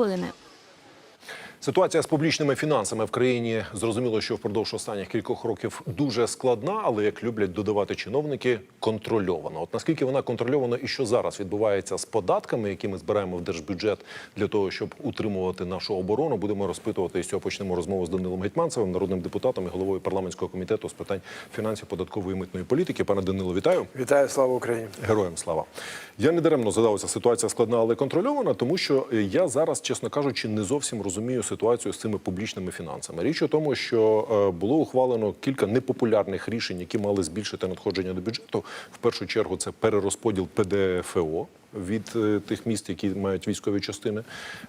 within it. Ситуація з публічними фінансами в країні зрозуміло, що впродовж останніх кількох років дуже складна, але як люблять додавати чиновники, контрольована. От наскільки вона контрольована і що зараз відбувається з податками, які ми збираємо в держбюджет для того, щоб утримувати нашу оборону, будемо розпитувати і з цього почнемо розмову з Данилом Гетьманцевим, народним депутатом і головою парламентського комітету з питань фінансів, податкової і митної політики. Пане Данило, вітаю. Вітаю, слава Україні! Героям слава. Я не даремно задався. Ситуація складна, але контрольована, тому що я зараз, чесно кажучи, не зовсім розумію ситуацію з цими публічними фінансами. Річ у тому, що е, було ухвалено кілька непопулярних рішень, які мали збільшити надходження до бюджету. В першу чергу це перерозподіл ПДФО. Від е, тих міст, які мають військові частини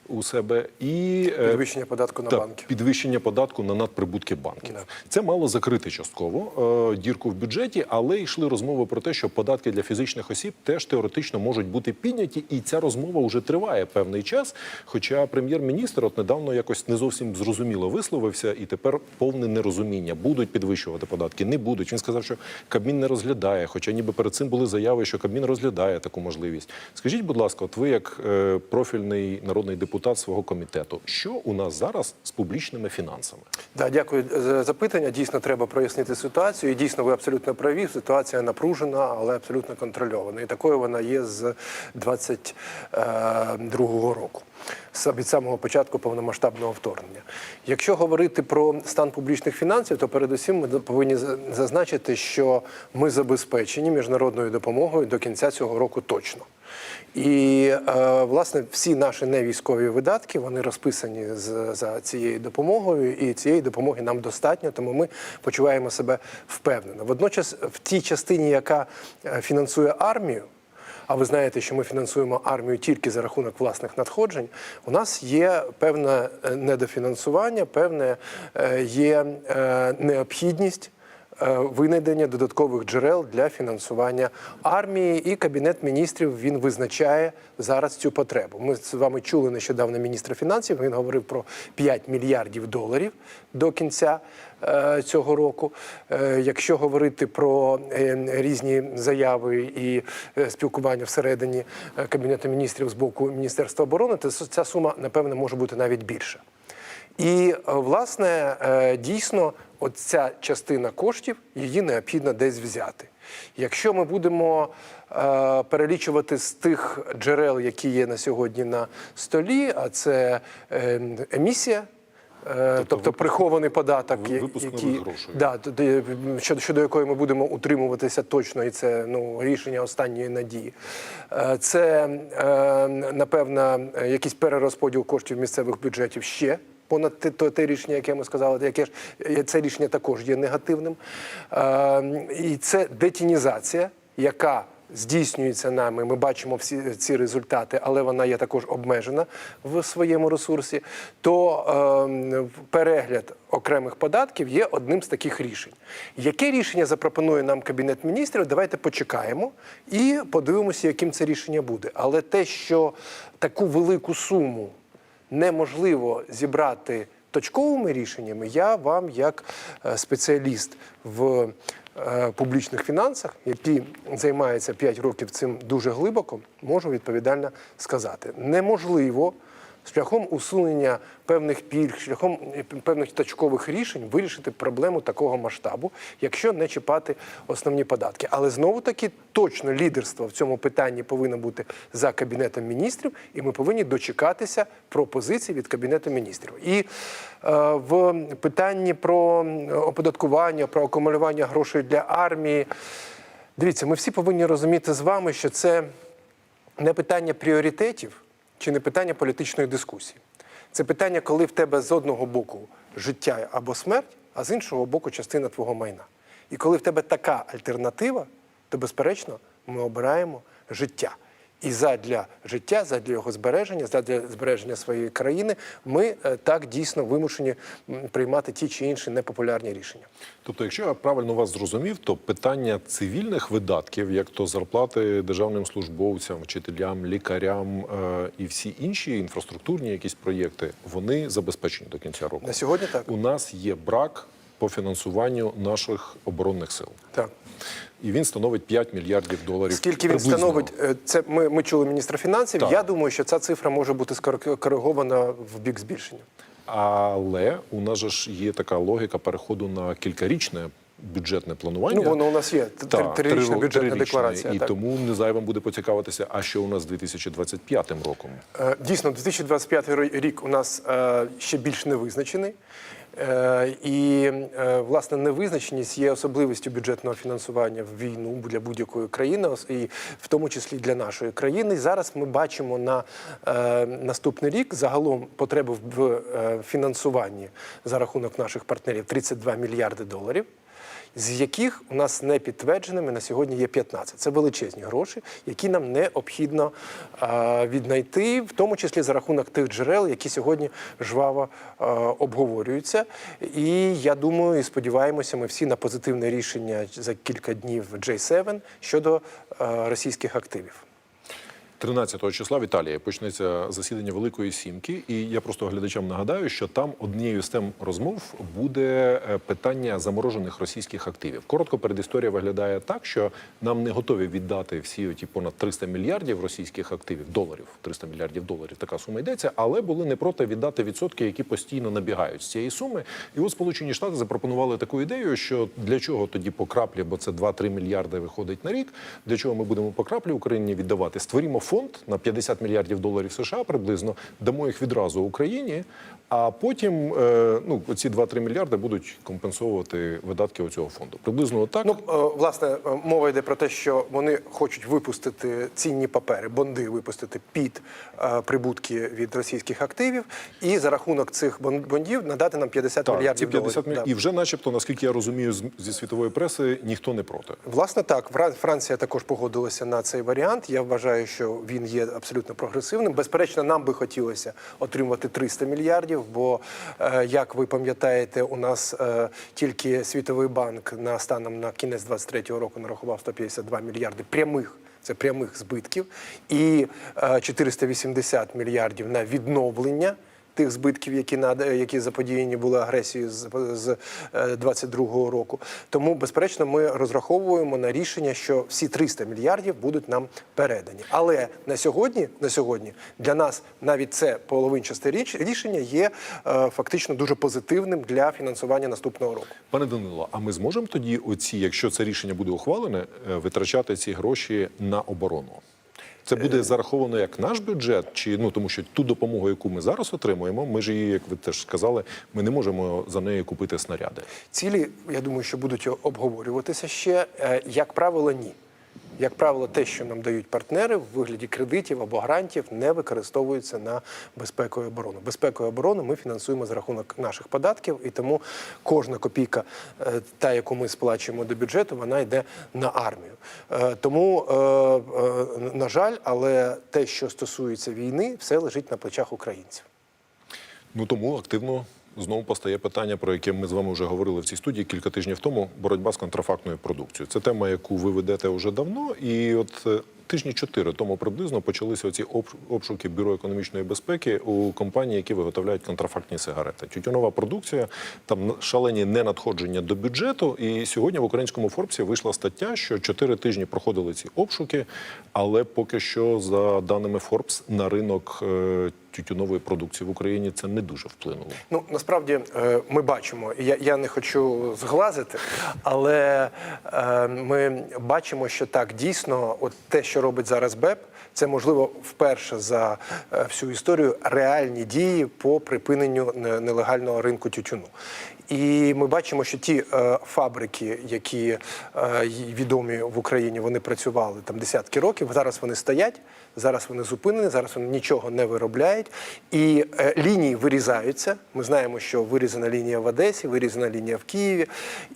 у себе, і е, Підвищення податку на та, банки. підвищення податку на надприбутки банків. Да. Це мало закрити частково е, дірку в бюджеті, але йшли розмови про те, що податки для фізичних осіб теж теоретично можуть бути підняті, і ця розмова вже триває певний час. Хоча прем'єр-міністр от недавно якось не зовсім зрозуміло висловився, і тепер повне нерозуміння. Будуть підвищувати податки, не будуть. Він сказав, що Кабмін не розглядає. Хоча ніби перед цим були заяви, що Кабмін розглядає таку можливість. Скажіть, будь ласка, от ви як е, профільний народний депутат свого комітету, що у нас зараз з публічними фінансами? Да, дякую за запитання. Дійсно, треба прояснити ситуацію. І дійсно, ви абсолютно праві. Ситуація напружена, але абсолютно контрольована. І такою вона є з 22-го року. Від самого початку повномасштабного вторгнення. Якщо говорити про стан публічних фінансів, то передусім ми повинні зазначити, що ми забезпечені міжнародною допомогою до кінця цього року точно. І е, власне всі наші невійськові видатки вони розписані за цією допомогою, і цієї допомоги нам достатньо, тому ми почуваємо себе впевнено. Водночас, в тій частині, яка е, фінансує армію. А ви знаєте, що ми фінансуємо армію тільки за рахунок власних надходжень. У нас є певне е, недофінансування, певне е, є е, необхідність винайдення додаткових джерел для фінансування армії, і кабінет міністрів він визначає зараз цю потребу. Ми з вами чули нещодавно міністра фінансів. Він говорив про 5 мільярдів доларів до кінця е, цього року. Е, Якщо говорити про е, різні заяви і е, спілкування всередині е, кабінету міністрів з боку міністерства оборони, то ця сума напевне може бути навіть більша. І е, власне е, дійсно, от ця частина коштів її необхідно десь взяти. Якщо ми будемо е, перелічувати з тих джерел, які є на сьогодні на столі, а це е, емісія. е, Тобто, прихований податок, який да, щодо, щодо якої ми будемо утримуватися точно, і це ну рішення останньої надії. Це напевно якийсь перерозподіл коштів місцевих бюджетів ще. Понад те, те рішення, яке ми сказали, яке ж це рішення також є негативним. Е, І це детінізація, яка здійснюється нами. Ми бачимо всі ці результати, але вона є також обмежена в своєму ресурсі. То е, перегляд окремих податків є одним з таких рішень. Яке рішення запропонує нам кабінет міністрів? Давайте почекаємо і подивимося, яким це рішення буде. Але те, що таку велику суму неможливо зібрати точковими рішеннями, я вам, як е, спеціаліст в е, публічних фінансах, який займається 5 років цим дуже глибоко, можу відповідально сказати. Неможливо шляхом усунення певних пільг, шляхом е, певних точкових рішень вирішити проблему такого масштабу, якщо не чіпати основні податки. Але знову таки точно лідерство в цьому питанні повинно бути за кабінетом міністрів, і ми повинні дочекатися пропозицій від кабінету міністрів. І е, в питанні про оподаткування, про акумулювання грошей для армії. Дивіться, ми всі повинні розуміти з вами, що це не питання пріоритетів чи не питання політичної дискусії. Це питання, коли в тебе з одного боку життя або смерть, а з іншого боку частина твого майна. І коли в тебе така альтернатива, то безперечно ми обираємо життя. І задля життя, задля його збереження, задля збереження своєї країни, ми е, так дійсно вимушені приймати ті чи інші непопулярні рішення. Тобто, якщо я правильно вас зрозумів, то питання цивільних видатків, як то зарплати державним службовцям, вчителям, лікарям е, і всі інші інфраструктурні якісь проєкти, вони забезпечені до кінця року. На сьогодні так. У нас є брак по фінансуванню наших оборонних сил. Так. І він становить 5 мільярдів доларів. Скільки він приблизно. становить, е, це ми, ми чули міністра фінансів. Так. Я думаю, що ця цифра може бути скор- коригована в бік збільшення. Але у нас же ж є така логіка переходу на кількарічне бюджетне планування. Ну, воно у нас є. Трирічна три- бюджетна трирічне. декларація, І так. тому не зайвим буде поцікавитися, а що у нас з 2025 роком. Е, Дійсно, 2025 ро- рік у нас е, ще більш невизначений. Е, І е, власне невизначеність є особливістю бюджетного фінансування в війну для будь-якої країни, і в тому числі для нашої країни. Зараз ми бачимо на е, наступний рік загалом потреби в фінансуванні за рахунок наших партнерів 32 мільярди доларів з яких у нас не підтвердженими на сьогодні є 15. Це величезні гроші, які нам необхідно віднайти, в тому числі за рахунок тих джерел, які сьогодні жваво обговорюються. І я думаю, і сподіваємося, ми всі на позитивне рішення за кілька днів J7 щодо російських активів. 13 числа в Італії почнеться засідання Великої Сімки, і я просто глядачам нагадаю, що там однією з тем розмов буде е, питання заморожених російських активів. Коротко передісторія виглядає так, що нам не готові віддати всі оті понад 300 мільярдів російських активів, доларів, 300 мільярдів доларів. Така сума йдеться, але були не проти віддати відсотки, які постійно набігають з цієї суми. І от Сполучені Штати запропонували таку ідею, що для чого тоді по краплі, бо це 2-3 мільярди виходить на рік. Для чого ми будемо по краплі Україні віддавати? Створімо фонд на 50 мільярдів доларів США приблизно, дамо їх відразу Україні, а потім е, ну, ці 2-3 мільярди будуть компенсовувати видатки цього фонду. Приблизно отак. Ну, е, власне, е, мова йде про те, що вони хочуть випустити цінні папери, бонди випустити під прибутки від російських активів, і за рахунок цих бон- бондів надати нам 50 так, мільярдів ці 50 доларів. мільярдів. І вже, начебто, наскільки я розумію, зі світової преси ніхто не проти. Власне, так, Фран- Франція також погодилася на цей варіант. Я вважаю, що він є абсолютно прогресивним. Безперечно, нам би хотілося отримати 300 мільярдів, бо, е, як ви пам'ятаєте, у нас е, тільки Світовий банк на станом на кінець 23-го року нарахував 152 мільярди прямих. Це прямих збитків, і е, 480 мільярдів на відновлення тих збитків, які нада- які заподіяні були агресією з, з е, 22-го року. Тому, безперечно, ми розраховуємо на рішення, що всі 300 мільярдів будуть нам передані. Але на сьогодні, на сьогодні для нас навіть це половинчасте річ рішення є е, фактично дуже позитивним для фінансування наступного року. Пане Данило, а ми зможемо тоді, оці, якщо це рішення буде ухвалене, е, витрачати ці гроші на оборону? Це буде зараховано як наш бюджет, чи ну тому, що ту допомогу, яку ми зараз отримуємо, ми ж її, як ви теж сказали, ми не можемо за неї купити снаряди. Цілі, я думаю, що будуть обговорюватися ще. Е, Як правило, ні. Як правило, те, що нам дають партнери в вигляді кредитів або грантів, не використовується на безпеку і оборону. Безпеку і оборону ми фінансуємо за рахунок наших податків, і тому кожна копійка, е, та яку ми сплачуємо до бюджету, вона йде на армію. Е, Тому, е, на жаль, але те, що стосується війни, все лежить на плечах українців. Ну тому активно знову постає питання, про яке ми з вами вже говорили в цій студії кілька тижнів тому. Боротьба з контрафактною продукцією. Це тема, яку ви ведете вже давно, і от. е, Тижні чотири тому приблизно почалися оці обш- обшуки бюро економічної безпеки у компанії, які виготовляють контрафактні сигарети. Тютюнова продукція, там шалені ненадходження до бюджету. І сьогодні в українському Форбсі вийшла стаття, що чотири тижні проходили ці обшуки, але поки що, за даними Форбс, на ринок е, тютюнової продукції в Україні це не дуже вплинуло. Ну насправді е, ми бачимо, я, я не хочу зглазити, але е, ми бачимо, що так дійсно, от те, що робить зараз БЕП, це можливо вперше за е, всю історію реальні дії по припиненню нелегального ринку тютюну. І ми бачимо, що ті е, фабрики, які е, відомі в Україні, вони працювали там десятки років. Зараз вони стоять, зараз вони зупинені, зараз вони нічого не виробляють. І е, лінії вирізаються. Ми знаємо, що вирізана лінія в Одесі, вирізана лінія в Києві.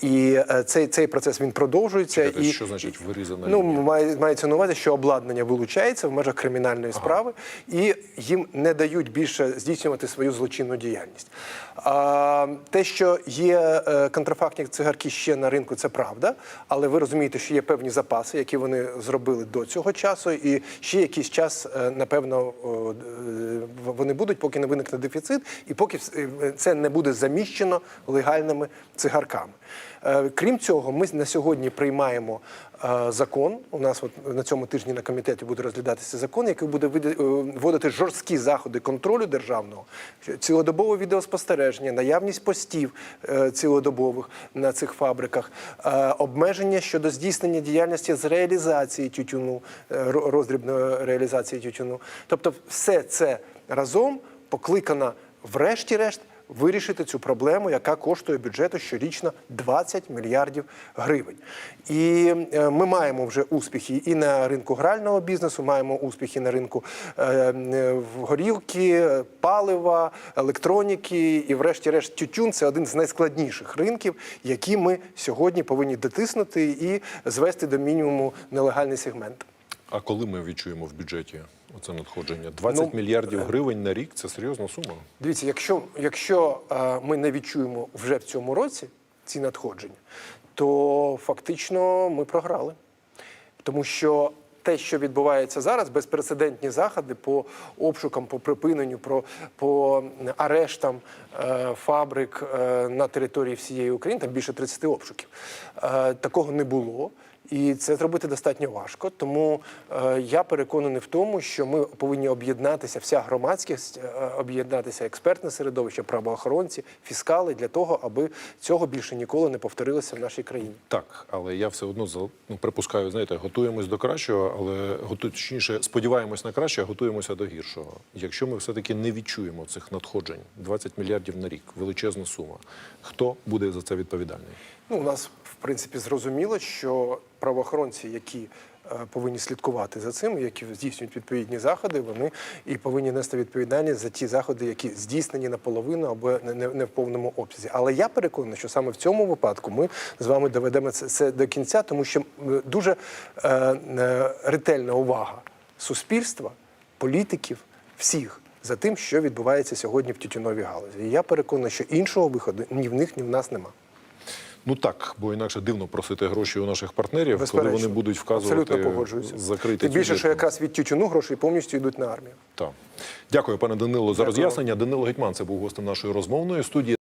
І е, цей, цей процес він продовжується. Чекайте, і що значить вирізана ну, лінія? має, мається на увазі, що обладнання вилучається в межах кримінальної справи, і їм не дають більше здійснювати свою злочинну діяльність. А, те, що є е, контрафактні цигарки ще на ринку, це правда, але ви розумієте, що є певні запаси, які вони зробили до цього часу, і ще якісь якийсь час, е, напевно, е, вони будуть, поки не виникне дефіцит, і поки е, це не буде заміщено легальними цигарками. Е, Крім цього, ми на сьогодні приймаємо е, закон. У нас от на цьому тижні на комітеті буде розглядатися закон, який буде е, вводити жорсткі заходи контролю державного, цілодобове відеоспостереження, наявність постів цілодобових на цих фабриках, обмеження щодо здійснення діяльності з реалізації тютюну, роздрібної реалізації тютюну. Тобто, все це разом покликано, врешті-решт, вирішити цю проблему, яка коштує бюджету щорічно 20 мільярдів гривень. І е, ми маємо вже успіхи і на ринку грального бізнесу, маємо успіхи на ринку е, е, горілки, палива, електроніки. І, врешті-решт, тютюн це один з найскладніших ринків, які ми сьогодні повинні дотиснути і звести до мінімуму нелегальний сегмент. А коли ми відчуємо в бюджеті оце надходження? 20 Ну, мільярдів гривень на рік це серйозна сума. Дивіться, якщо, якщо е, ми не відчуємо вже в цьому році ці надходження, то фактично ми програли. Тому що те, що відбувається зараз, безпрецедентні заходи по обшукам, по припиненню, про, по арештам е, фабрик е, на території всієї України, там більше 30 обшуків. Е, такого не було. І це зробити достатньо важко. Тому е, я переконаний в тому, що ми повинні об'єднатися, вся громадськість е, об'єднатися, експертне середовище, правоохоронці, фіскали для того, аби цього більше ніколи не повторилося в нашій країні. Так, але я все одно ну, припускаю, знаєте, готуємось до кращого, але готу, точніше, сподіваємось на краще, а готуємося до гіршого. Якщо ми все-таки не відчуємо цих надходжень, 20 мільярдів на рік, величезна сума, хто буде за це відповідальний? Ну, у нас, в принципі, зрозуміло, що правоохоронці, які е, повинні слідкувати за цим, які здійснюють відповідні заходи, вони і повинні нести відповідальність за ті заходи, які здійснені наполовину або не, в повному обсязі. Але я переконаний, що саме в цьому випадку ми з вами доведемо це, до кінця, тому що дуже е, ретельна увага суспільства, політиків, всіх. За тим, що відбувається сьогодні в тютюновій галузі, і я переконаний, що іншого виходу ні в них, ні в нас нема. Ну так, бо інакше дивно просити гроші у наших партнерів, коли вони будуть вказувати Абсолютно погоджуюся. закрити Тим більше, що якраз від тютюну гроші повністю йдуть на армію. Так. Дякую, пане Данило, за Дякую. роз'яснення. Данило Гетьман це був гостем нашої розмовної студії.